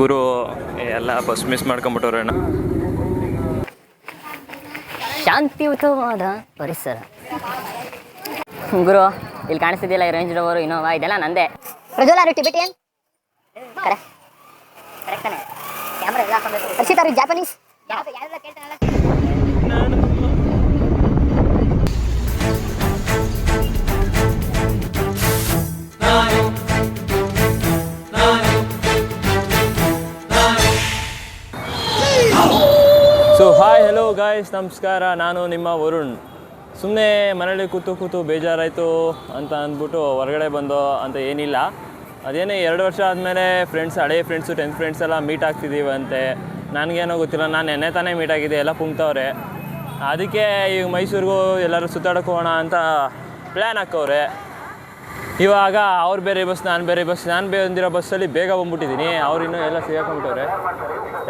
ಗುರು ಎಲ್ಲ bus miss ಮಾಡ್ಕೊಂಬಿಟ್ಟವ್ರಣ್ಣ ಶಾಂತಿಯುತವಾದ ಪರಿಸರ. ಗುರು ಇಲ್ಲಿ ಕಾಣಿಸ್ತಿದ್ದಿಲ್ಲ ಈ ರೇಂಜ್ ರೋವರು ಇನೋವಾ ಇದೆಲ್ಲ ನಂದೇ. ಪ್ರಜ್ವಲ ಆರ್ ಟಿಬೆಟಿಯನ್? ಕರೆ. ಹರ್ಷಿತ್ ಅವ್ರಿಗೆ ಜಾಪನೀಸ್ ಹಾಯ್ ಹಲೋ ಗಾಯ್ಸ್ ನಮಸ್ಕಾರ. ನಾನು ನಿಮ್ಮ ವರುಣ್. ಸುಮ್ಮನೆ ಮನೇಲಿ ಕೂತು ಕೂತು ಬೇಜಾರಾಯಿತು ಅಂತ ಅಂದ್ಬಿಟ್ಟು ಹೊರಗಡೆ ಬಂದು ಅಂತ ಏನಿಲ್ಲ. ಅದೇನೇ ಎರಡು ವರ್ಷ ಆದಮೇಲೆ ಫ್ರೆಂಡ್ಸ್ ಹಳೆ ಫ್ರೆಂಡ್ಸು ಟೆಂತ್ ಫ್ರೆಂಡ್ಸ್ ಎಲ್ಲ ಮೀಟ್ ಆಗ್ತಿದ್ದೀವಂತೆ ನನಗೇನೋ ಗೊತ್ತಿಲ್ಲ, ನಾನು ನೆನ್ನೆ ತಾನೇ ಮೀಟ್ ಆಗಿದ್ದೆ, ಎಲ್ಲ ಪುಂಕ್ತವ್ರೆ ಅದಕ್ಕೆ ಈಗ ಮೈಸೂರಿಗೂ ಎಲ್ಲರೂ ಸುತ್ತಾಡಕ್ಕೆ ಹೋಗೋಣ ಅಂತ ಪ್ಲ್ಯಾನ್ ಹಾಕವ್ರೆ. ಇವಾಗ ಅವ್ರು ಬೇರೆ ಬಸ್, ನಾನು ಬೇರೆ ಬಸ್, ನಾನು ಬಂದಿರೋ ಬಸ್ಸಲ್ಲಿ ಬೇಗ ಬಂದ್ಬಿಟ್ಟಿದ್ದೀನಿ ಅವ್ರು ಇನ್ನೂ ಎಲ್ಲ ಸಿಗಾಕೊಂಬಿಟ್ಟವ್ರೆ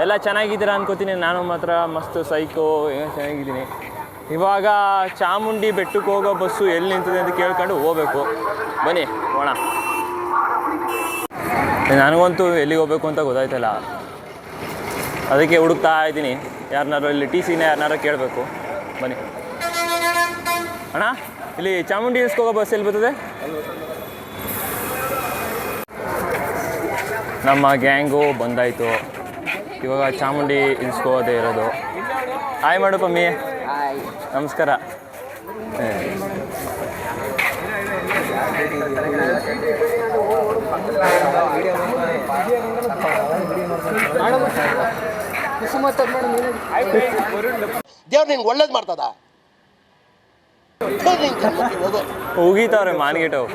ಎಲ್ಲ ಚೆನ್ನಾಗಿದ್ದೀರಾ ಅನ್ಕೋತೀನಿ. ನಾನು ಮಾತ್ರ ಮಸ್ತ್ ಸೈಕೋ ಏನೋ ಚೆನ್ನಾಗಿದ್ದೀನಿ. ಇವಾಗ ಚಾಮುಂಡಿ ಬೆಟ್ಟಕ್ಕೆ ಹೋಗೋ ಬಸ್ಸು ಎಲ್ಲಿ ನಿಂತಿದೆ ಅಂತ ಕೇಳ್ಕೊಂಡು ಹೋಗ್ಬೇಕು. ಬನ್ನಿ ಹೋಣ ನನಗಂತೂ ಎಲ್ಲಿಗೆ ಹೋಗ್ಬೇಕು ಅಂತ ಗೊತ್ತಾಯ್ತಲ್ಲ. ಅದಕ್ಕೆ ಹುಡುಕ್ತಾ ಇದ್ದೀನಿ. ಯಾರನ್ನಾರು ಇಲ್ಲಿ ಟಿ ಸಿನ ಯಾರನ್ನಾರು ಕೇಳಬೇಕು. ಬನ್ನಿ. ಅಣ್ಣ, ಇಲ್ಲಿ ಚಾಮುಂಡಿ ಹೋಗೋ ಬಸ್ ಎಲ್ಲಿ ಬರ್ತದೆ? ನಮ್ಮ ಗ್ಯಾಂಗು ಬಂದಾಯಿತು. ಇವಾಗ ಚಾಮುಂಡಿ ಇನ್ಸ್ಕೋದೇ ಇರೋದು. ಹಾಯ್ ಮಾಡು ಪಮ್ಮಿ. ನಮಸ್ಕಾರ. ದೇವ್ರು ನಿಂಗೆ ಒಳ್ಳೇದು ಮಾಡ್ತದ? ಉಗೀತಾವ್ರೆ ಮಾನ್ಗಿಟವು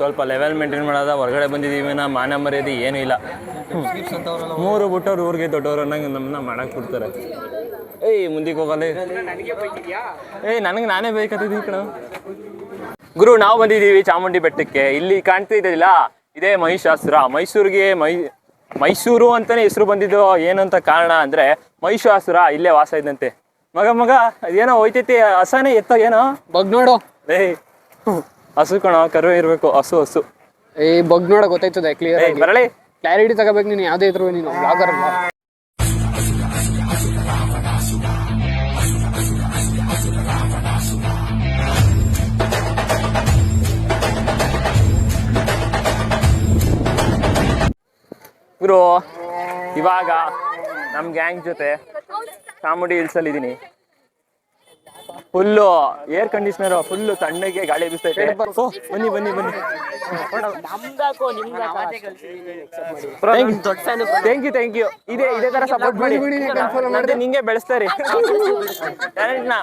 ಸ್ವಲ್ಪ ಲೆವೆಲ್ ಮೇಂಟೈನ್ ಮಾಡೋದ ಹೊರಗಡೆ ಬಂದಿದ್ದೀವಿ ನಾ ಮಾನ ಮರ್ಯಾದೆ ಏನೂ ಇಲ್ಲ. ಮೂರು ಬಿಟ್ಟವ್ರು ಊರಿಗೆ ದೊಡ್ಡವ್ರು ಅನ್ನಂಗೆ ನಮ್ಮನ್ನ ಮಾಡಕ್ಕೆ ಕೊಡ್ತಾರೆ ಏಯ್ ಮುಂದಕ್ಕೆ ಹೋಗಲ್ಲ. ಏಯ್ ನನಗೆ ನಾನೇ ಬೇಕತ್ತಿದ್ದೀವಿ ಕಣ ಗುರು ನಾವು ಬಂದಿದ್ದೀವಿ ಚಾಮುಂಡಿ ಬೆಟ್ಟಕ್ಕೆ. ಇಲ್ಲಿ ಕಾಣ್ತಿದ್ದಿಲ್ಲ ಇದೇ ಮಹಿಷಾಸುರ. ಮೈಸೂರಿಗೆ ಮೈ ಮೈಸೂರು ಅಂತಾನೆ ಹೆಸರು ಬಂದಿದ್ದು ಏನಂತ ಕಾರಣ ಅಂದ್ರೆ ಮಹಿಷಾಸುರ ಇಲ್ಲೇ ವಾಸ ಇದ್ದಂತೆ. ಮಗ ಮಗ ಏನೋ ಹೋಯ್ತೈತಿ ಹಸನೇ ಎತ್ತ ಏನೋ? ಬಗ್ ನೋಡು. ಏಯ್. ಹಸು ಕಣ ಕರುವೆ ಇರಬೇಕು ಹಸು ಹಸು. ಏ ಬಗ್ ನೋಡ ಗೊತ್ತಾಯ್ತದೆ ಕ್ಲಿಯರ್ ಏಯ್ ಬರಲಿ ಕ್ಲಾರಿಟಿ ತಗೋಬೇಕು ನೀನು ಯಾವ್ದೇ ಇದ್ರು ನೀನು ಬ್ಲಾಗರ್ ಅಲ್ಲ ಗುರು ಇವಾಗ ನಮ್ಮ ಗ್ಯಾಂಗ್ ಜೊತೆ ಚಾಮುಂಡಿ ಹಿಲ್ಸಲ್ಲಿ ಇದ್ದೀನಿ ಫುಲ್ಲು ಏರ್ ಕಂಡೀಷನರ್ ಫುಲ್ಲು ತಣ್ಣಗೆ ಗಾಳಿ ಬೀಸ್ತೈತೆ ಓ, ಬನ್ನಿ ಬನ್ನಿ ಬನ್ನಿ. ಥ್ಯಾಂಕ್ ಯು ಥ್ಯಾಂಕ್ ಯು ಇದೇ ಇದೇ ತರ ಸಪೋರ್ಟ್ ಮಾಡಿ. ನಂದೆ ನಿಂಗೆ ಬೆಳೆಸ್ತಾರೆ ಟ್ಯಾಲೆಂಟ್ನ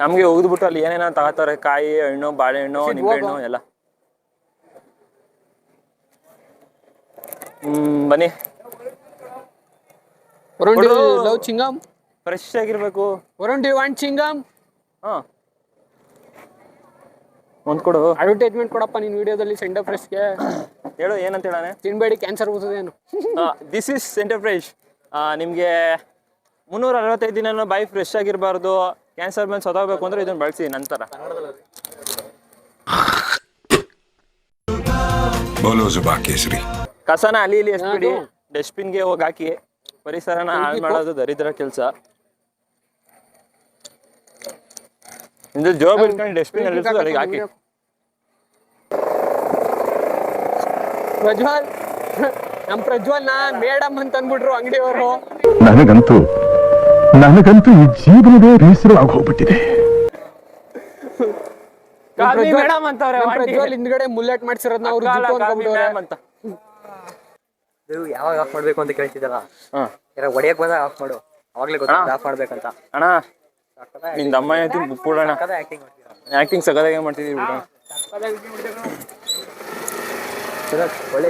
ನಮ್ಗೆ ಹೋಗ್ಬಿಟ್ಟು ಅಲ್ಲಿ ಏನೇನೋ ತಗೋತಾರೆ ಕಾಯಿ ಹಣ್ಣು ಬಾಳೆಹಣ್ಣು ನಿಂಬೆಹಣ್ಣು ಎಲ್ಲ. ಹ್ಮ್ ಬನ್ನಿ. Varun love chewing gum? ಫ್ರೆಶ್ ಆಗಿರ್ಬೇಕು. ವರುಣ್ ಡಿ ವಾಂಟ್ ಚಿಂಗಮ್? ಹಾ. ಒಂದ್ ಕೊಡು. ಅಡ್ವರ್ಟೈಸ್ಮೆಂಟ್ ಕೊಡಪ್ಪ ನಿನ್ ವಿಡಿಯೋದಲ್ಲಿ ಸೆಂಟರ್ ಫ್ರೆಶ್ಗೆ ಹೇಳು ಏನಂತ ಹೇಳಾನೆ ತಿನ್ಬೇಡಿ ಕ್ಯಾನ್ಸರ್ ಬರ್ತದೆ ಏನು? ದಿಸ್ ಇಸ್ ಸೆಂಟರ್ ಫ್ರೆಶ್ ನಿಮಗೆ ಮುನ್ನೂರ ಅರವತ್ತೈದು ದಿನ ಬೈ ಫ್ರೆಶ್ ಆಗಿರ್ಬಾರ್ದು. ಕ್ಯಾನ್ಸರ್ ಬಂದು ಸದೋಗ್ಬೇಕು ಅಂದ್ರೆ ಇದನ್ನ ಬಳಸಿ ನಂತರ. ಕೇಸರಿ ಕಸನ ಅಲ್ಲಿ ಇಲ್ಲಿ ಎಸ್ಬಿಡಿ ಡಸ್ಟ್ಬಿನ್ಗೆ ಹೋಗಿ ಹಾಕಿ. ಪರಿಸರನ ಹಾಳು ಮಾಡೋದು ದರಿದ್ರ ಕೆಲಸ. ಇದು ಜೋಬ್ ಇಟ್ಕೊಂಡು ಡಸ್ಟ್ಬಿನ್ ಅಲ್ಲಿ ಅಲ್ಲಿಗೆ ಹಾಕಿ. ಪ್ರಜ್ವಲ್ ನಮ್ ಪ್ರಜ್ವಲ್ನ ಮೇಡಮ್ ಅಂತ ಅಂದ್ಬಿಟ್ರು ಅಂಗಡಿಯವರು. ನನಗಂತೂ ನನಗಂತೂ ಈ ಜೀವನವೇ ರೀಸರು ಆಗೋಗ್ಬಿಟ್ಟಿದೆ. ಮೇಡಮ್ ಅಂತವ್ರೆ. ಪ್ರಜ್ವಲ್ ಹಿಂದ್ಗಡೆ ಮುಲ್ಲೆಟ್ ಮಾಡ್ಸಿರೋದ್ನ ಅವ್ರು ಅಂತ. ಇದು ಯಾವಾಗ ಆಫ್ ಮಾಡ್ಬೇಕು ಅಂತ ಕೇಳ್ತಿದ್ದಲ್ಲ ಹಾ. ಯಾರ ಹೊಡಿಯಕ್ ಬಂದಾಗ ಆಫ್ ಮಾಡು. ಅವಾಗ್ಲೇ ಗೊತ್ತಾಗ ಆಫ್ ಮಾಡ್ಬೇಕಂತ. ಅಣ್ಣ ನಿಂದ ಅಮ್ಮ ಐತಿ ಬಿಡೋಣ ಆಕ್ಟಿಂಗ್ ಆಕ್ಟಿಂಗ್ ಸಗದಾಗೆ ಮಾಡ್ತಿದೀವಿ ಬಿಡೋಣ ಒಳ್ಳೆ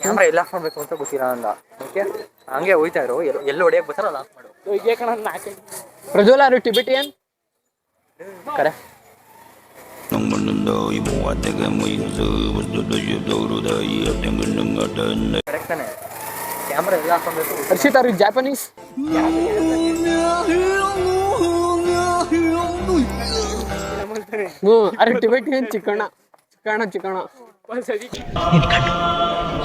ಕ್ಯಾಮ್ರಾ ಎಲ್ಲ ಆಫ್ ಮಾಡ್ಬೇಕು ಅಂತ ಗೊತ್ತಿಲ್ಲ ಅಂದ ಓಕೆ ಹಂಗೆ ಹೋಯ್ತಾ ಇರು. ಎಲ್ಲ ಎಲ್ಲಿ ಹೊಡಿಯಕ್ ಬರ್ತಾರೋ ಅಲ್ಲಿ ಆಫ್ ಮಾಡು. ಪ್ರಜ್ವಲ್ ಆರ್ ಟಿಬೆಟಿಯನ್ ಕರೆ. ಕರೆಕ್ಟ್ ತಾನೆ ಕ್ಯಾಮ್ರಾ ಎಲ್ಲ ಆಫ್ ಮಾಡ್ಬೇಕು ಹರ್ಷಿತ್ ಅವ್ರಿಗೆ ಜಾಪನೀಸ್ ಹ್ಞೂ ಅರೆ ಟಿಬೆಟಿಯನ್ ಚಿಕ್ಕಣ್ಣ ಚಿಕ್ಕಣ್ಣ ಚಿಕ್ಕಣ್ಣ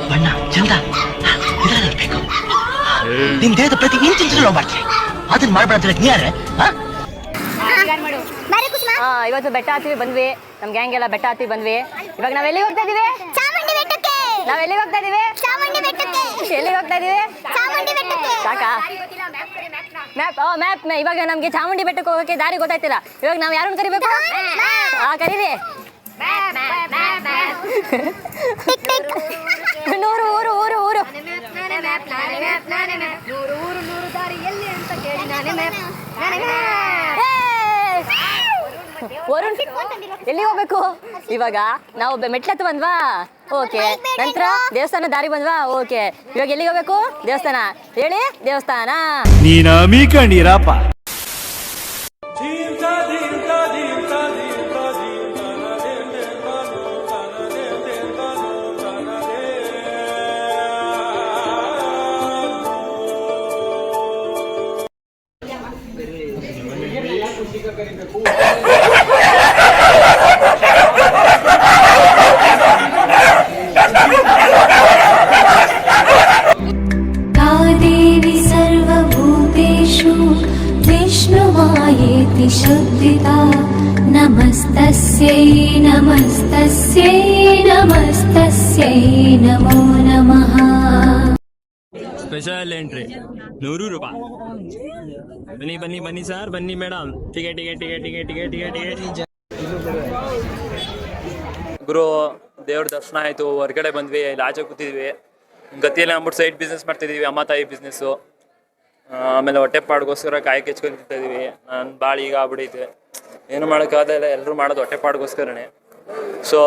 ಬಣ್ಣ ಚಂದ ನಿನ್ ದೇಹದ ಪ್ರತಿ ಲವ್ ಮಾಡ್ತೀನಿ ಅದನ್ನ ಮಾಡ್ಬೇಡ ನೀ ಯಾರೇ ಹಾ ಇವತ್ತು ಬೆಟ್ಟ ಹತ್ತಿ ಬಂದ್ವಿ. ನಮ್ ಗ್ಯಾಂಗ್ ಎಲ್ಲ ಬೆಟ್ಟ ಹತ್ತಿ ಬಂದ್ವಿ. ಇವಾಗ ನಾವ್ ಎಲ್ಲಿಗೆ ಹೋಗ್ತಾ ಇದೀವಿ? ಚಾಮುಂಡಿ ಬೆಟ್ಟಕ್ಕೆ. ನಾವ್ ಎಲ್ಲಿಗೆ ಹೋಗ್ತಾ ಇದೀವಿ? ಚಾಮುಂಡಿ ಬೆಟ್ಟಕ್ಕೆ. ಎಲ್ಲಿಗೆ ಹೋಗ್ತಾ ಇದೀವಿ? ಚಾಮುಂಡಿ ಬೆಟ್ಟಕ್ಕೆ. ಸಾಕಾ? ಮ್ಯಾಪ್ ಓ ಮ್ಯಾಪ್ ಇವಾಗ ನಮ್ಗೆ ಚಾಮುಂಡಿ ಬೆಟ್ಟಕ್ಕೆ ಹೋಗೋಕೆ ದಾರಿ ಗೊತ್ತಾಯ್ತಿಲ್ಲ. ಇವಾಗ ನಾವ್ ಯಾರನ್ನ ಕರಿಬೇಕು? ಹಾ ಕರೀರಿ. ನೂರು ಊರು ಊರು ಊರು. ವರುಣ್ ಎಲ್ಲಿ ಹೋಗ್ಬೇಕು? ಇವಾಗ ನಾವು ಮೆಟ್ಲತ್ತು ಬಂದ್ವಾ? ಓಕೆ. ನಂತರ ದೇವಸ್ಥಾನ ದಾರಿ ಬಂದ್ವಾ? ಓಕೆ. ಇವಾಗ ಎಲ್ಲಿಗೆ ಹೋಗ್ಬೇಕು? ದೇವಸ್ಥಾನ. ಹೇಳಿ, ದೇವಸ್ಥಾನ. ಎಂಟ್ರಿ ನೂರು ರೂಪಾಯಿ. ಬನ್ನಿ ಬನ್ನಿ ಬನ್ನಿ ಸರ್ ಬನ್ನಿ madam ticket ticket ticket ticket ticket ticket ticket ಗುರು ದೇವ್ರ ದರ್ಶನ ಆಯಿತು. ಹೊರಗಡೆ ಬಂದ್ವಿ ಇಲ್ಲಿ ಆಚೆ ಕೂತಿದ್ವಿ. ಗತಿಯಲ್ಲಿ ಅಂದ್ಬಿಟ್ಟು ಸೈಡ್ ಬಿಸ್ನೆಸ್ ಮಾಡ್ತಿದ್ದೀವಿ ಅಮ್ಮ ತಾಯಿ ಬಿಸ್ನೆಸ್ಸು ಆಮೇಲೆ ಹೊಟ್ಟೆ ಪಾಡ್ಗೋಸ್ಕರ ಕಾಯಿ ಕೆಚ್ಕೊಂಡು ತಿಂತಿದ್ದೀವಿ ನಾನು ಭಾಳ ಈಗ ಆಗ್ಬಿಡೈತೆ ಏನು ಮಾಡೋಕ್ಕಾಗಲ್ಲ ಎಲ್ಲರೂ ಮಾಡೋದು ಹೊಟ್ಟೆ ಪಾಡ್ಗೋಸ್ಕರನೇ. ಸೊ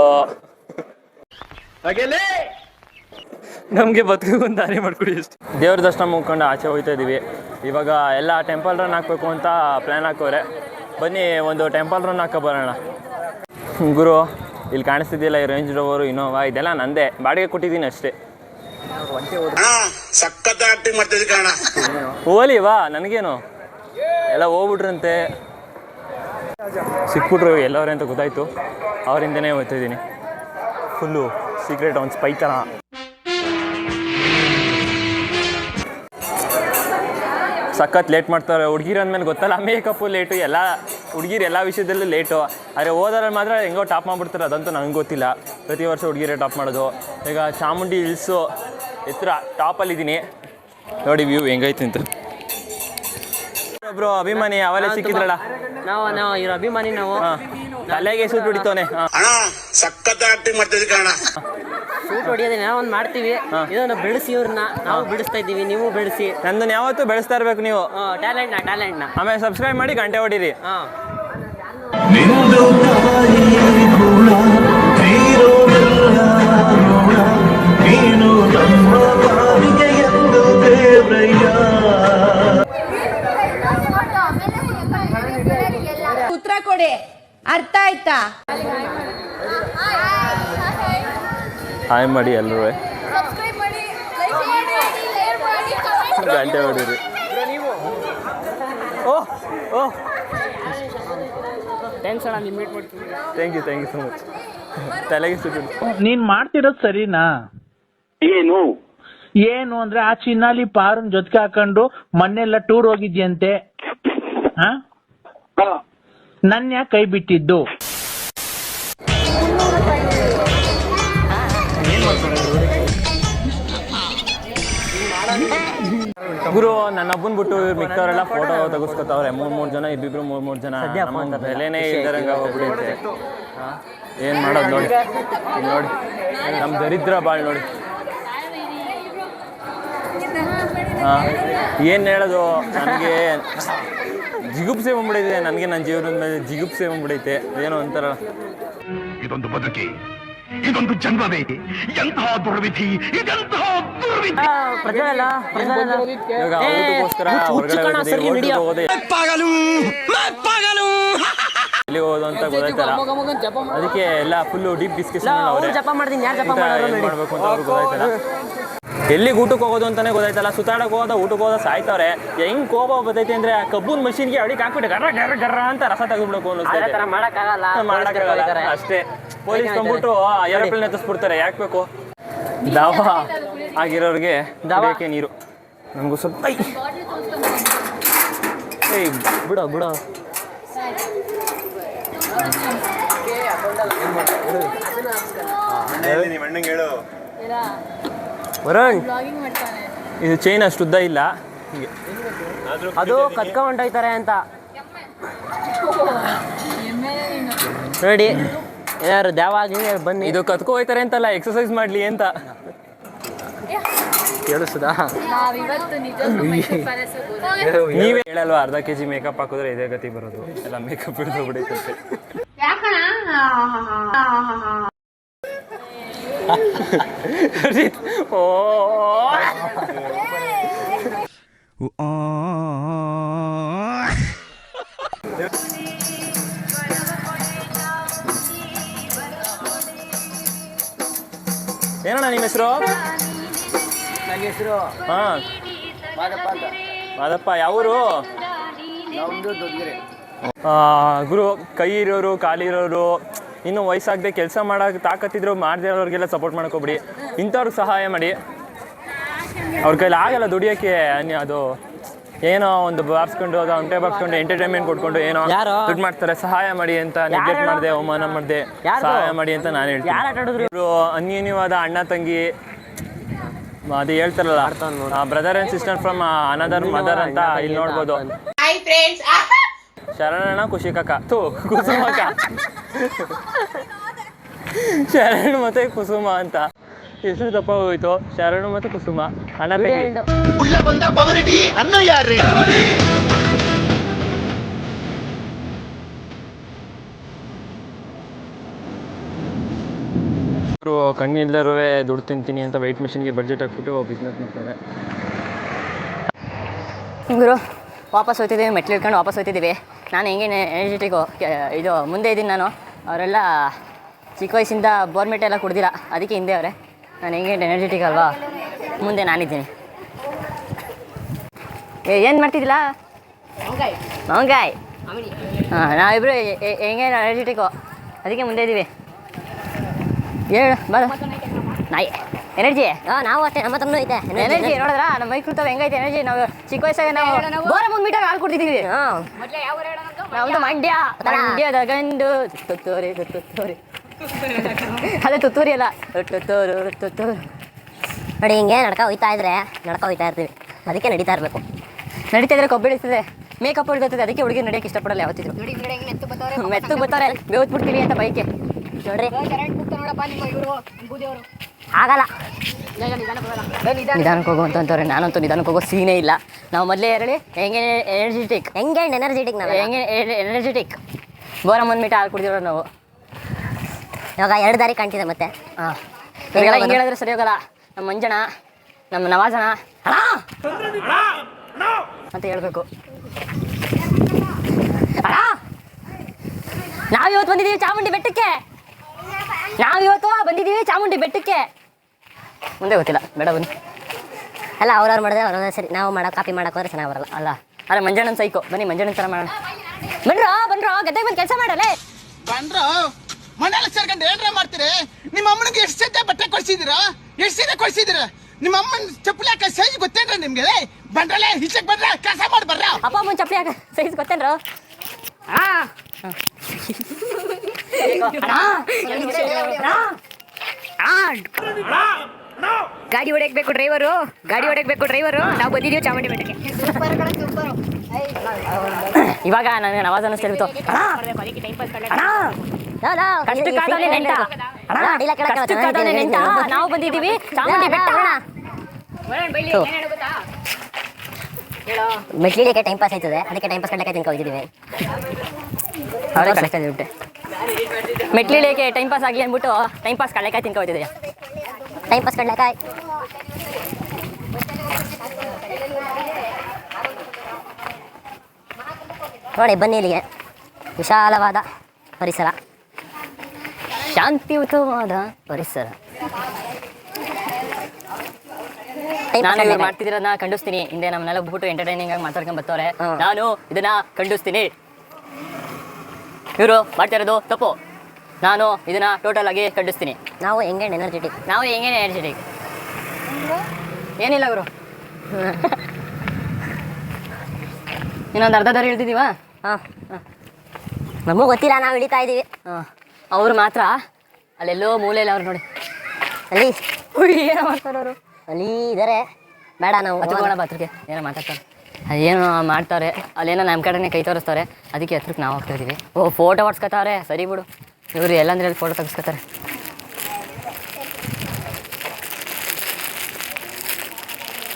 ನಮಗೆ ಬದುಕು ಒಂದು ದಾರಿ ಮಾಡ್ಕೊಡಿ ಇಷ್ಟು ದೇವ್ರ ದರ್ಶನ ಮುಗ್ಕೊಂಡು ಆಚೆ ಹೋಗ್ತಾ ಇದ್ದೀವಿ ಇವಾಗ ಎಲ್ಲ ಟೆಂಪಲ್ ರನ್ ಹಾಕ್ಬೇಕು ಅಂತ ಪ್ಲ್ಯಾನ್ ಹಾಕೋರೆ ಬನ್ನಿ ಒಂದು ಟೆಂಪಲ್ ರನ್ ಹಾಕೋ ಬರೋಣ. ಗುರು ಇಲ್ಲಿ ಕಾಣಿಸ್ತಿದ್ದಿಲ್ಲ ಈ ರೇಂಜ್ ರೋವರು ಇನೋವಾ ಇದೆಲ್ಲ ನಂದೇ. ಬಾಡಿಗೆ ಕೊಟ್ಟಿದ್ದೀನಿ ಅಷ್ಟೇ. ಹೋಲಿ ವಾ ನನಗೇನು? ಎಲ್ಲ ಹೋಗ್ಬಿಟ್ರಂತೆ. ಸಿಕ್ಬಿಟ್ರು ಎಲ್ಲವ್ರೆ ಅಂತ ಗೊತ್ತಾಯ್ತು. ಅವರಿಂದನೇ ಹೋಗ್ತಾ ಇದ್ದೀನಿ ಫುಲ್ಲು ಸೀಕ್ರೆಟ್ ಒಂದು ಸ್ಪೈ ಥರ ಸಖತ್ ಲೇಟ್ ಮಾಡ್ತಾರೆ. ಹುಡುಗಿರು ಅಂದಮೇಲೆ ಗೊತ್ತಲ್ಲ ಮೇಕಪ್ಪು ಲೇಟು ಎಲ್ಲ ಹುಡುಗಿರು ಎಲ್ಲ ವಿಷಯದಲ್ಲೂ ಲೇಟು ಆದರೆ ಓದೋರಲ್ಲಿ ಮಾತ್ರ ಹೆಂಗೋ ಟಾಪ್ ಮಾಡಿಬಿಡ್ತಾರೆ ಅದಂತೂ ನನಗೆ ಗೊತ್ತಿಲ್ಲ. ಪ್ರತಿ ವರ್ಷ ಹುಡುಗಿರೇ ಟಾಪ್ ಮಾಡೋದು. ಈಗ ಚಾಮುಂಡಿ ಹಿಲ್ಸು ಎತ್ತರ ಟಾಪಲ್ಲಿದ್ದೀನಿ ನೋಡಿ ವ್ಯೂ ಹೆಂಗೈತೆ ಅಂತ. ಒಬ್ಬರು ಅಭಿಮಾನಿ ಅವಲೇ ಸಿಕ್ಕಿದ್ರಲ್ಲ? ನಾವು ನಾವು ಇರೋ ಅಭಿಮಾನಿ ನಾವು. ತಲೆಗೆ ಸೂಟ್ ಹೊಡಿತವನೆ. ಅಣ್ಣ ಸಖತ್ ಆಕ್ಟಿಂಗ್ ಸೂಟ್ ಹೊಡಿಯೋದೇ ನಾವು ಒಂದು ಮಾಡ್ತೀವಿ. ಇದನ್ನ ಬೆಳೆಸಿ ಇವ್ರನ್ನ. ನಾವು ಬೆಳೆಸ್ತಾ ಇದ್ದೀವಿ ನೀವು ಬೆಳೆಸಿ ನಂದನ್ ಯಾವತ್ತೂ ಬೆಳೆಸ್ತಾ ಇರ್ಬೇಕು ನೀವು. ಟ್ಯಾಲೆಂಟ್ನ ಟ್ಯಾಲೆಂಟ್ನ. ಆಮೇಲೆ ಸಬ್ಸ್ಕ್ರೈಬ್ ಮಾಡಿ ಗಂಟೆ ಹೊಡಿರಿ. ಉತ್ತರ ಕೊಡಿ. ಅರ್ಥ ಆಯ್ತಾ? ಹಾಯ್ ಮಾಡಿ ಎಲ್ಲರೂ ಗಂಟೆ ಹೊಡೀರಿ. ಓಹ್ ಓ ಥ್ಯಾಂಕ್ಸ್ ಅಣ್ಣ ನಿಮ್ಮ ಮೀಟ್ ಮಾಡ್ತೀನಿ. Thank you thank you so much ತಲೆಗೆ ಸುಟ್ಟು ನೀನ್ ಮಾಡ್ತಿರೋದು ಸರಿನಾ? ಏನು? ಏನು ಅಂದ್ರೆ ಆ ಚಿನ್ನಾಲಿ ಪಾರನ್ ಜೊತೆಗೆ ಹಾಕೊಂಡು ಮೊನ್ನೆಲ್ಲ ಟೂರ್ ಹೋಗಿದ್ಯಂತೆ. ಆ? ನನ್ ಯಾಕೆ ಕೈ ಬಿಟ್ಟಿದ್ದು. ಗುರು ನನ್ನ ಹಬ್ಬನ್ ಬಿಟ್ಟು ಮಿಕ್ಕವರೆಲ್ಲ ಫೋಟೋ ತೆಗಿಸ್ಕೊತಾವ್ರೆ. ಮೂರ್ ಮೂರ್ ಜನ ಇಬ್ಬಿಬ್ರು ಮೂರ್ ಮೂರ್ ಜನ. ನಮ್ಮಂತ ಬೆಲೆನೇ ಹೋಗ್ಬಿಡುತ್ತೆ ಏನ್ ಮಾಡೋದು ನೋಡಿ. ಇಲ್ಲಿ ನೋಡಿ. ನಮ್ ದರಿದ್ರ ಬಾಳ್ ನೋಡಿ. ಹಾ ಏನ್ ಹೇಳೋದು? ನನಗೆ ಜಿಗುಪ್ಸೆ ಬಂದ್ಬಿಡೈತೆ ನನಗೆ ನನ್ನ ಜೀವನದ ಮೇಲೆ ಜಿಗುಪ್ಸೆ ಬಂದ್ಬಿಡೈತೆ. ಏನೋ ಒಂಥರ. ಇದೊಂದು ಬದುಕಿ ಇದೊಂದು ಜನ್ಮವೇ ಎಂತಹ ದುರ್ವಿಧಿ ಇದೆಂತಹ ದುರ್ವಿಧಿ. ಪ್ರಜ್ವಲ ಪ್ರಜ್ವಲ ಇವಾಗ ಊಟಕ್ಕೋಸ್ಕರ ಹೊರಗಡೆ ಹೋಗಿದ್ದೀವಿ, ಹೋಟ್ಲಿಗೆ ಹೋಗೋದೇ ಎಲ್ಲಿ ಹೋಗೋದು ಅಂತ ಗೊತ್ತಾಯ್ತಲ್ಲ. ಅದಕ್ಕೆ ಎಲ್ಲ ಫುಲ್ಲು ಡೀಪ್ ಡಿಸ್ಕಷನ್ ಅವ್ರು ಜಪ ಮಾಡ್ತೀನಿ ಯಾರು ಜಪ ಮಾಡೋರು ನೋಡಿ. ಮಾಡ್ಬೇಕು ಅಂತ ಅವ್ರಿಗೆ ಗೊತ್ತಾಯ್ತಲ್ಲ. ಎಲ್ಲಿಗೆ ಊಟಕ್ಕೆ ಹೋಗೋದು ಅಂತಾನೆ ಗೊತ್ತಾಯ್ತಲ್ಲ. ಸುತ್ತಾಡಕ್ಕೆ ಹೋದ ಊಟಕ್ಕೆ ಹೋದ ಸಾಯ್ತವ್ರೆ. ಹೆಂಗ್ ಕೋಪ ಬರ್ತೈತೆ ಅಂದ್ರೆ ಆ ಕಬ್ಬುನ್ ಮಷೀನ್ಗೆ ಅಡಿಗೆ ಹಾಕ್ಬಿಟ್ಟು ಗರ್ರ ಗರ್ರ ಗರ್ರ ಅಂತ ರಸ ತೆಗೆದ್ಬಿಡಬೇಕು ಮಾಡೋಕ್ಕಾಗಲ್ಲ. ಮಾಡಕ್ಕಾಗಲ್ಲ. ಅಷ್ಟೇ. ಪೊಲೀಸ್ ಬಂದ್ಬಿಟ್ಟು ಏರೋಪ್ಲೇನ್ ಎತ್ತಿಸ್ಬಿಡ್ತಾರೆ ಯಾಕೆ ಬೇಕು? ದಾವ ಆಗಿರೋರಿಗೆ ದಾವಕ್ಕೆ ನೀರು. ನಮಗೂ ಸ್ವಲ್ಪ. ಏಯ್ ಹೇಳು. ಬಿಡು ವರುಣ್ ಇದು ಚೈನ್ ಅಷ್ಟು ಉದ್ದ ಇಲ್ಲ. ಹೀಗೆ. ಅದು ಕತ್ಕೊಂಡೋಯ್ತಾರೆ ಅಂತ. ನೋಡಿ ಯಾರು ದ್ಯಾವಾಗಿ ಬನ್ನಿ. ಇದು ಕತ್ಕೊ ಹೋಯ್ತಾರೆ ಅಂತಲ್ಲ ಎಕ್ಸರ್ಸೈಸ್ ಮಾಡ್ಲಿ ಅಂತ. ಕೇಳಿಸದ? ನೀವೇ ಹೇಳಲ್ವಾ ಅರ್ಧ ಕೆ ಜಿ ಮೇಕಪ್ ಹಾಕಿದ್ರೆ ಇದೇ ಗತಿ ಬರೋದು. ಎಲ್ಲ ಮೇಕಪ್ ಹಿಡಿದು ಬಿಡುತ್ತೆ ಓ ಏನಣ್ಣ ನಿಮ್ಮ ಹೆಸರು? ನನ್ನ ಹೆಸರು ಹಾ. ಮಾದಪ್ಪ ಅಂತ. ಮಾದಪ್ಪ ಯಾವೂರು ಗುರು ಕೈ ಇರೋರು ಕಾಲಿರೋರು ಇನ್ನು ವಯಸ್ಸಾಗದೆ ಕೆಲಸ ಮಾಡೋಕೆ ತಾಕತ್ತಿದ್ರು ಮಾಡದೇ ಇರೋರಿಗೆಲ್ಲ ಸಪೋರ್ಟ್ ಮಾಡ್ಕೊಬಿಡಿ. ಇಂಥವ್ರಿಗೆ ಸಹಾಯ ಮಾಡಿ. ಅವ್ರ ಕೈಲಿ ಆಗಲ್ಲ ದುಡಿಯೋಕ್ಕೆ ಅನ್ಯ- ಅದು ಏನೋ ಒಂದು ಬಾರಿಸ್ಕೊಂಡು ಅದು ಅಂಟೆ ಬಾರಿಸ್ಕೊಂಡು ಎಂಟರ್ಟೈನ್ಮೆಂಟ್ ಕೊಟ್ಕೊಂಡು ಏನೋ? ದುಡ್ಡು ಮಾಡ್ತಾರೆ. ಸಹಾಯ ಮಾಡಿ ಅಂತ ನೆಗ್ಲೆಕ್ಟ್? ಮಾಡಿದೆ ಅವಮಾನ ಮಾಡಿದೆ. ಸಹಾಯ ಮಾಡಿ ಅಂತ ನಾನು? ಹೇಳ್ತೀನಿ. ಇವರು ಅನ್ಯೂನ್ಯವಾದ ಅಣ್ಣ ತಂಗಿ ಅದು ಹೇಳ್ತಾರಲ್ಲ brother and sister from another mother ಅಂತ ಇಲ್ಲಿ ನೋಡ್ಬೋದು. ಶರಣಣ್ಣ ಖುಷಿ ಕಕ್ಕ ತೂ ಕುಸುಮಕ್ಕ ಶರಣ್ ಮತ್ತೆ ಕುಸುಮ ಅಂತ. ಹೆಸರು ತಪ್ಪ ಹೋಯ್ತು? ಶರಣ ಮತ್ತೆ ಕುಸುಮ. ಅಣ್ಣ ಅವರು ಕಣ್ಣಿಲ್ದರೂ ದುಡ್ಡು ತಿಂತೀನಿ ಅಂತ ವೈಟ್ ಮಿಷಿನ್ಗೆ ಬಜೆಟ್ ಹಾಕ್ಬಿಟ್ಟು ಬಿಸ್ನೆಸ್ ಮಾಡ್ತಾರೆ. ಗುರು ವಾಪಸ್ ಹೋಗ್ತಿದ್ದೀವಿ ಮೆಟ್ಲು ಇಟ್ಕೊಂಡು ವಾಪಸ್ ಹೋಗ್ತಿದ್ದೀವಿ. ನಾನು ಹೆಂಗೆ ಎನರ್ಜೆಟಿಕ್ಕು ಇದು ಮುಂದೆ ಇದ್ದೀನಿ ನಾನು. ಅವರೆಲ್ಲ ಚಿಕ್ಕ ವಯಸ್ಸಿಂದ ಬೋರ್ಮೆಟ್ ಎಲ್ಲ ಕುಡ್ದಿಲ್ಲ. ಅದಕ್ಕೆ ಹಿಂದೆ ಅವರೇ. ನಾನು ಹೆಂಗೆ ಎನರ್ಜೆಟಿಕ್ ಅಲ್ವಾ? ಮುಂದೆ ನಾನಿದ್ದೀನಿ. ಏನು ಮಾಡ್ತಿದ್ದಿಲ್ಲ ಮಾವಂಗಾಯ್ ಹಾಂ ನಾವಿಬ್ಬರು ಹೆಂಗೆ ಎನರ್ಜೆಟಿಕ್ಕು ಅದಕ್ಕೆ ಮುಂದೆ ಇದ್ದೀವಿ ಹೇಳು ಬರ ನಾಯಿ. ಎನರ್ಜಿ ನಾವು ಅಷ್ಟೇ ನಮ್ಮ ತಮ್ಮನೂ ಐತೆ. ಎನರ್ಜಿ ನೋಡಿದ್ರ? ನಮ್ಮ ಮೈ ಕೃತವ ಹೆಂಗೈತೆ ಎನರ್ಜಿ ನಾವು ಚಿಕ್ಕ ವಯಸ್ಸಾಗ ನಾವು ಬೋರ ಮುಂದ್ ಮೀಟರ್ ಹಾಲು ಕುಡ್ತಿದ್ದೀವಿ ನಮ್ದು ಮಂಡ್ಯ. ಮಂಡ್ಯದ ಗಂಡು ತುತ್ತೂರಿ ತುತ್ತೂರಿ. ಅದೇ ತುತ್ತೂರಿ ಅಲ್ಲ. ತುತ್ತೂರು ತುತ್ತೂರು. ನೋಡಿ ಹಿಂಗೆ ನಡ್ಕ ಹೋಯ್ತಾ ಇದ್ರೆ ನಡ್ಕ ಹೋಯ್ತಾ ಇರ್ತೀವಿ. ಅದಕ್ಕೆ ನಡೀತಾ ಇರಬೇಕು. ನಡೀತಾ ಇದ್ರೆ ಕೊಬ್ಬು ಇಳಿಸ್ತದೆ. ಮೇಕಪ್ ಹೊಡ್ತದೆ ಅದಕ್ಕೆ ಹುಡುಗಿ ನಡೆಯಕ್ಕೆ ಇಷ್ಟಪಡಲ್ಲ ಯಾವತ್ತಿದ್ರು. ಮೆತ್ತಗೆ ಬರ್ತಾರೆ ಬೇವತ್ ಬಿಡ್ತೀವಿ ಅಂತ ಬೈಕೆ ನೋಡ್ರಿ. ಆಗಲ್ಲ. ನಿಧಾನಕ್ಕೆ ಹೋಗುವಂತವ್ರೆ ನಾನಂತೂ ನಿಧಾನಕ್ಕೆ ಹೋಗೋ ಸೀನೇ ಇಲ್ಲ. ನಾವು ಮೊದಲೇ ಹೇಳಿ ಹೆಂಗೆ ಎನರ್ಜೆಟಿಕ್ ಹೆಂಗೆ ಎನರ್ಜೆಟಿಕ್ ನಾವು ಹೆಂಗೆ ಎನರ್ಜೆಟಿಕ್ ಬೋರ ಮುಂದ್ ಮೀಟ ಹಾಲು ಕುಡಿದಿರೋ ನಾವು. ಇವಾಗ ಎರಡು ದಾರಿ ಕಾಣ್ತಿದೆ ಮತ್ತೆ. ಹಾಂ. ಹಿಂಗೆ ಹೇಳಿದ್ರೆ ಸರಿ ಹೋಗಲ್ಲ. ನಮ್ಮ ಮಂಜಣ ನಮ್ಮ ನವಾಜಣ ಅಂತ ಹೇಳಬೇಕು. ನಾವಿವತ್ತು ಬಂದಿದ್ದೀವಿ ಚಾಮುಂಡಿ ಬೆಟ್ಟಕ್ಕೆ. ನಾವಿವತ್ತು ಬಂದಿದ್ದೀವಿ ಚಾಮುಂಡಿ ಬೆಟ್ಟಕ್ಕೆ. ಮುಂದೆ ಗೊತ್ತಿಲ್ಲ ಬೇಡ ಬನ್ನಿ ಅಲ್ಲ ಅವ್ರವ್ರು ಮಾಡಿದ್ರೆ ಅವ್ರವ್ರ ಸರಿ ನಾವು ಮಾಡೋ ಕಾಪಿ ಮಾಡಕ್ಕೆ ಹೋದ್ರೆ ಚೆನ್ನಾಗಿ ಬರಲ್ಲ ಅಲ್ಲ ಅಲ್ಲ ಮಂಜಣ್ಣನ ಸೈಕೋ ಬನ್ನಿ ಮಂಜಣ್ಣನ ಥರ ಮಾಡೋಣ ಬನ್ರೋ ಬನ್ರೋ ಗದ್ದೆಗೆ ಬಂದು ಕೆಲಸ ಮಾಡಲೇ ಬಂದ್ರ ಮನೇಲಿ ಸೇರ್ಕೊಂಡು ಏನ್ರ ಮಾಡ್ತೀರಿ ನಿಮ್ಮ ಅಮ್ಮನಿಗೆ ಎಷ್ಟು ಸತ್ಯ ಬಟ್ಟೆ ಕೊಡ್ಸಿದ್ದೀರಾ ಎಷ್ಟು ಸೀರೆ ಕೊಡ್ಸಿದ್ದೀರಾ ನಿಮ್ಮ ಅಮ್ಮನ ಚಪ್ಪಲಿ ಹಾಕ ಸೈಜ್ ಗೊತ್ತೇನ್ರ ನಿಮ್ಗೆ ಲೇ? ಬಂದ್ರಲ್ಲೇ ಈಚೆಗೆ ಬಂದ್ರ ಕೆಲಸ ಮಾಡಿ ಬರ್ರ ಅಪ್ಪ ಅಮ್ಮನ ಚಪ್ಪಲಿ ಹಾಕ ಸೈಜ್ ಗೊತ್ತೇನ್ರು ಗಾಡಿ ಹೊಡೆಯಬೇಕು ಡ್ರೈವರು ಗಾಡಿ ಹೊಡೆಯಬೇಕು ಡ್ರೈವರು ನಾವು ಬಂದಿದ್ದೀವಿ ಚಾಮುಂಡಿ ಬೆಟ್ಟಕ್ಕೆ. ಇವಾಗ ನನಗೆ ನವಾಜ್ ಅನ್ನಿಸ್ತಿರ್ತು ನೆಂಟ. ಕಷ್ಟಕ್ಕಾದವನೇ ನೆಂಟ. ನಾವು ಬಂದಿದ್ದೀವಿ ಚಾಮುಂಡಿ ಬೆಟ್ಟ. ಮೆಟ್ಲಿಲಿಕ್ಕೆ ಟೈಮ್ ಪಾಸ್ ಆಯ್ತದೆ. ಅದಕ್ಕೆ ಟೈಮ್ ಪಾಸ್ ಕಂಡಕ್ಕೆ ತಿನ್ಕೊ ಹೋಗಿದ್ದೀವಿ ಮೆಟ್ಲಿಳಿಯಕ್ಕೆ ಟೈಮ್ ಪಾಸ್ ಆಗಲಿ ಅಂದ್ಬಿಟ್ಟು ಟೈಮ್ ಪಾಸ್ ಕಳ್ಳೆಕಾಯಿ ತಿನ್ಕೊ ಟೈಮ್ ಪಾಸ್ ಕಂಡಕ್ಕೆ ನೋಡಿ ಬನ್ನಿ ಇಲ್ಲಿಗೆ. ವಿಶಾಲವಾದ ಪರಿಸರ. ಶಾಂತಿಯುತವಾದ ಪರಿಸರ. Time pass ನಾನು ಇವ್ರು ಕಂಡಕ್ಕೆ. ಮಾಡ್ತಿದ್ದೀರನ್ನ ಖಂಡಿಸ್ತೀನಿ ಹಿಂದೆ ನಮ್ಮನ್ನೆಲ್ಲ ಬಿಟ್ಟು ಎಂಟರ್ಟೈನಿಂಗ್ ಆಗಿ ಮಾತಾಡ್ಕೊಂಡು ಬರ್ತವ್ರೆ ನಾನು ಇದನ್ನ ಖಂಡಿಸ್ತೀನಿ ಇವರು ಮಾಡ್ತಾ ಇರೋದು ತಪ್ಪು. ನಾನು ಇದನ್ನ ಟೋಟಲ್ ಆಗಿ ಕಟ್ಟಿಸ್ತೀನಿ ನಾವು ಹೆಂಗೆ ಎನರ್ಜೆಟಿಕ್ ನಾವು ಹೆಂಗೆ ಎನರ್ಜೆಟಿಕ್ ಏನಿಲ್ಲ ಗುರು. ಇನ್ನೊಂದು ಅರ್ಧ ದಾರಿ ಹೇಳ್ತಿದೀವಾ ಹಾಂ ನಮಗೂ ಗೊತ್ತಿಲ್ಲ ನಾವು ಹಿಡಿತಾ ಇದ್ದೀವಿ. ಹಾಂ. ಅವ್ರು ಮಾತ್ರ ಅಲ್ಲೆಲ್ಲೋ ಮೂಲೆಯಲ್ಲಿ ಅವ್ರು ನೋಡಿ. ಅಲ್ಲಿ ಏನೋ ಮಾಡ್ತಾರೆ ಅವರು. ಅಲ್ಲಿ ಇದಾರೆ. ಬೇಡ ನಾವು ಹತ್ಕೋಣ ಹತ್ರಕ್ಕೆ ಏನೋ ಮಾತಾಡ್ತಾರೆ. ಅದೇನೋ ಮಾಡ್ತಾರೆ. ಅಲ್ಲೇನೋ ನಮ್ಮ ಕಡೆನೇ ಕೈ ತೋರಿಸ್ತಾರೆ. ಅದಕ್ಕೆ ಹತ್ರಕ್ಕೆ ನಾವು ಹೋಗ್ತಾ ಇದ್ದೀವಿ. ಓ ಫೋಟೋ ಹೊಡ್ಸ್ಕೊತಾವ್ರೆ. ಸರಿ ಬಿಡು. ಇವರು ಎಲ್ಲಂದ್ರೆ ಅಲ್ಲಿ ಫೋಟೋ ತೆಗಿಸ್ಕೊತಾರೆ.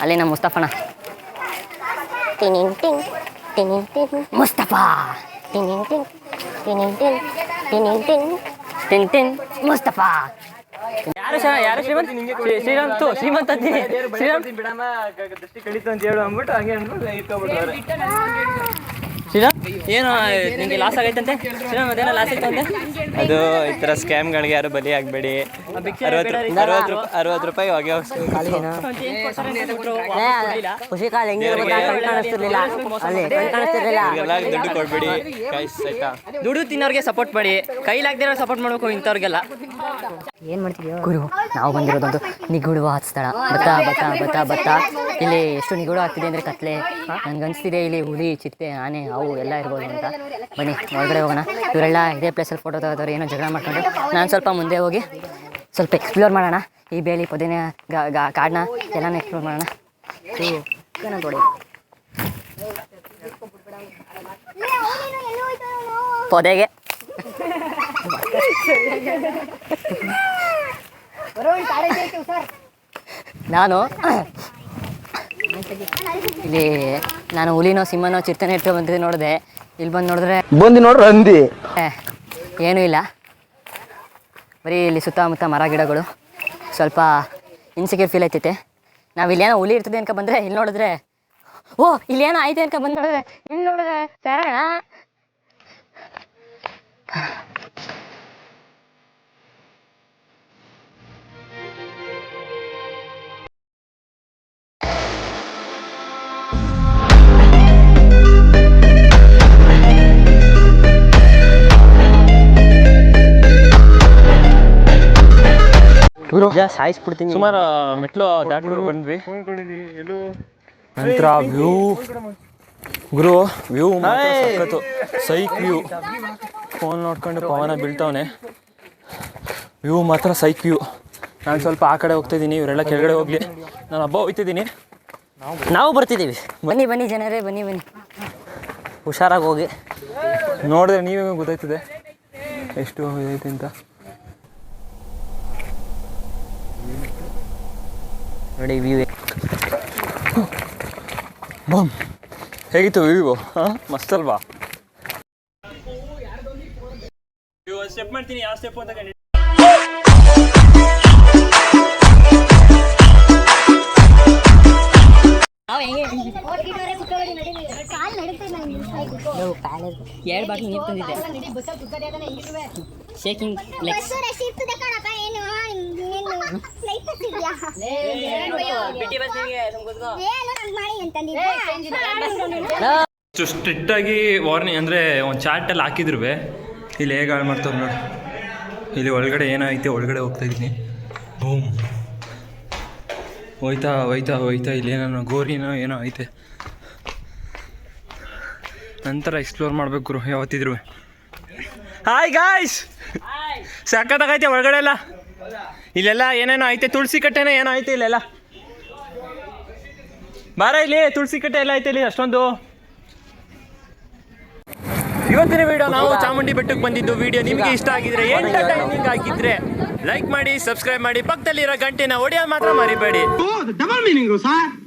ಅಲ್ಲಿ ನಮ್ಮ ಮುಸ್ತಫಣ ಟಿನಿನ್ ಟಿನ್ ಟಿನಿನ್ ಟಿನ್. ಮುಸ್ತಫಾ. ಟಿನಿನ್ ಟಿನ್ ಟಿನಿನ್ ಟಿನ್ ಟಿನಿನ್ ಟಿನ್. ತಿನ್ ತಿನ್ ಮುಸ್ತಫಾ. ಯಾರು ಯಾರು ಶ್ರೀಮಂತ್? ಶ್ರೀ- ಶ್ರೀರಾಮ್ ತು ಶ್ರೀಮಂತ ಶ್ರೀರಾಮ್ ಬಿಡಮ್ಮ. ದೃಷ್ಟಿ ಕಳೀತು ಅಂತ ಹೇಳು ಅಂದ್ಬಿಟ್ಟು ಹಂಗೆ ಅಂದ್ಬಿಟ್ಟು ಇಟ್ಕೊಬಿಟ್ಟವ್ರೆ. ಶ್ರೀರಾಮ್ ಏನು ನಿಮಗೆ ಲಾಸ್ ಆಗೈತಂತೆ? ಶ್ರೀರಾಮ್ ಅದೇನೋ ಲಾಸ್ ಆಯ್ತಂತೆ ಅದು ಈ ಥರ ಸ್ಕ್ಯಾಮ್ಗಳಿಗೆ ಯಾರು ಬಲಿ ಆಗಬೇಡಿ. ಅರವತ್ತು ಅರವತ್ತು ರೂಪಾಯಿ ಅರವತ್ತು ರೂಪಾಯಿ ಹೊಗೆ ಖುಷಿ ಕಾಲ ಕಾಣಿಸ್ತಿರ್ಲಿಲ್ಲ. ಎಲ್ಲ ದುಡ್ಡು ಕೊಡ್ಬೇಡಿ. ಗೈಸ್ ಆಯ್ತಾ? ದುಡ್ಡು ತಿನ್ನೋರಿಗೆ ಸಪೋರ್ಟ್ ಮಾಡಿ. ಕೈಲಾಗ್ದಿರೋ ಸಪೋರ್ಟ್ ಮಾಡ್ಬೇಕು ಇಂಥವ್ರಿಗೆಲ್ಲ. ಏನ್ ಮಾಡ್ತೀವಿ ಗುರು ನಾವು ಬಂದಿರೋದೊಂದು ನಿಗೂಢವಾದ ಸ್ಥಳ. ಬತ್ತ ಬತ್ತ ಬತ್ತ ಬತ್ತ ಇಲ್ಲಿ ಎಷ್ಟು ನಿಗೂಢ ಆಗ್ತಿದೆ ಅಂದರೆ ಕತ್ಲೆ. ನನಗನ್ಸ್ತಿದೆ ಇಲ್ಲಿ ಹುಲಿ ಚಿತ್ತೆ ಆನೆ ಅವು ಎಲ್ಲ ಇರ್ಬೋದು ಅಂತ. ಬನ್ನಿ ಒಳಗಡೆ ಹೋಗೋಣ. ಇವರೆಲ್ಲ ಇದೇ ಪ್ಲೇಸಲ್ಲಿ ಫೋಟೋ ತೆಗೆದವ್ರು ಏನೋ ಜಗಳ ಮಾಡ್ಕೊಂಡು. ನಾನು ಸ್ವಲ್ಪ ಮುಂದೆ ಹೋಗಿ ಸ್ವಲ್ಪ ಎಕ್ಸ್ಪ್ಲೋರ್ ಮಾಡೋಣ. ಈ ಬೇಲಿ ಪೊದಿನ ಕಾಡನ್ನ ಎಲ್ಲನೂ ಎಕ್ಸ್ಪ್ಲೋರ್ ಮಾಡೋಣ. ನೋಡಿ ಪೊದೆಗೆ. ನಾನು ಇಲ್ಲಿ ನಾನು ಹುಲಿನೋ ಸಿಂಹನೋ ಚಿರ್ತನೆ ಇಟ್ಟು ಬಂದಿದ್ದೆ ನೋಡಿದೆ. ಇಲ್ಲಿ ಬಂದು ನೋಡಿದ್ರೆ ಬಂದು ನೋಡ್ರಿ ಹಂದಿ ಏನೂ ಇಲ್ಲ. ಬರೀ ಇಲ್ಲಿ ಸುತ್ತಮುತ್ತ ಮರ ಗಿಡಗಳು. ಸ್ವಲ್ಪ ಇನ್ಸೆಕ್ಯೂರ್ ಫೀಲ್ ಆಯ್ತೈತೆ ನಾವು ಏನೋ ಹುಲಿ ಇರ್ತದೆ ಅನ್ಕ ಬಂದರೆ ಇಲ್ಲಿ ನೋಡಿದ್ರೆ ಓ ಇಲ್ಲೇನೋ ಐತೆ ಅನ್ಕ ಬಂದು ನೋಡಿದ್ರೆ ಇಲ್ಲಿ ನೋಡಿದ್ರೆ ಸರಣ ಸಾಯಿಸ್ಬಿಡ್ತೀನಿ. ಸುಮಾರು ಮೆಟ್ಲು ದಾಟ್ಬಿಟ್ಟು ಬಂದ್ವಿ. ನಂತರ ವ್ಯೂ. ಗುರು ವ್ಯೂ ಸಖತ್ತು. ಸೈಕ್ ವ್ಯೂ. ಫೋನ್ ನೋಡ್ಕೊಂಡು ಪವನ ಬೀಳ್ತಾವನೆ. ವ್ಯೂ ಮಾತ್ರ ಸೈಕ್ ವ್ಯೂ. ನಾನು ಸ್ವಲ್ಪ ಆ ಕಡೆ ಹೋಗ್ತಾ ಇದ್ದೀನಿ ಇವರೆಲ್ಲ ಕೆಳಗಡೆ ಹೋಗ್ಲಿ. ನಾನು ಹಬ್ಬ ಹೋಗ್ತಿದ್ದೀನಿ. ನಾವು ಬರ್ತಿದ್ದೀವಿ. ಬನ್ನಿ ಬನ್ನಿ ಜನರೇ ಬನ್ನಿ ಬನ್ನಿ. ಹುಷಾರಾಗಿ ಹೋಗಿ. ನೋಡಿದ್ರೆ ನೀವೇ ಗೊತ್ತಾಯ್ತದೆ. ಎಷ್ಟು ಇದೈತೆ ಅಂತ. ನೋಡಿ ವ್ಯೂ ಬಮ್. ಹೇಗಿತ್ತು ವ್ಯೂ ಹಾಂ ಮಸ್ತ್ ಅಲ್ವಾ? ಸ್ಟೆಪ್ ಮಾಡ್ತೀನಿ ಯಾವ ಸ್ಟೆಪ್ ಅಂತ ಎರಡು ಇಷ್ಟು ಸ್ಟ್ರಿಕ್ಟಾಗಿ ವಾರ್ನಿಂಗ್ ಅಂದರೆ ಒಂದು ಚಾರ್ಟಲ್ಲಿ ಹಾಕಿದ್ರು ಇಲ್ಲಿ ಹೇಗೆ ಹಾಳು ಮಾಡ್ತಾರೆ ನೋಡಿ. ಇಲ್ಲಿ ಒಳಗಡೆ ಏನೈತೆ ಒಳಗಡೆ ಹೋಗ್ತಾ ಇದ್ದೀನಿ. ಬೂಮ್ ಹೋಯ್ತಾ ಹೋಯ್ತಾ ಹೋಯ್ತಾ ಇಲ್ಲಿ ಏನೋ ಗೋರಿನೋ ಏನೋ ಐತೆ. ನಂತರ ಎಕ್ಸ್ಪ್ಲೋರ್ ಮಾಡ್ಬೇಕು ಯಾವತ್ತಿದ್ರು. ಹಾಯ್ ಗಾಯ್ಸ್ ಸಕ್ಕತ್ತಾಗೈತೆ ಒಳಗಡೆ ಎಲ್ಲ ಇಲ್ಲೆಲ್ಲ ಏನೇನೋ ಐತೆ, ತುಳಸಿ ಕಟ್ಟೆನೋ ಏನೋ ಐತೆ ಇಲ್ಲೆಲ್ಲ. ಬಾರ ಇಲ್ಲಿ, ತುಳಸಿ ಕಟ್ಟೆ ಎಲ್ಲ ಐತೆ ಇಲ್ಲಿ, ಅಷ್ಟೊಂದು. ಇವತ್ತಿನ ವಿಡಿಯೋ ನಾವು ಚಾಮುಂಡಿ ಬೆಟ್ಟಕ್ಕೆ ಬಂದಿದ್ದು. ವಿಡಿಯೋ ನಿಮಗೆ ಇಷ್ಟ ಆಗಿದ್ರೆ ಎಂಟರ್ಟೈನಿಂಗ್ ಆಗಿದ್ರೆ ಲೈಕ್ ಮಾಡಿ ಸಬ್ಸ್ಕ್ರೈಬ್ ಮಾಡಿ ಪಕ್ಕದಲ್ಲಿರೋ ಗಂಟೆನ ಒಡೆಯೋ ಮಾತ್ರ ಮರಿಬೇಡಿ.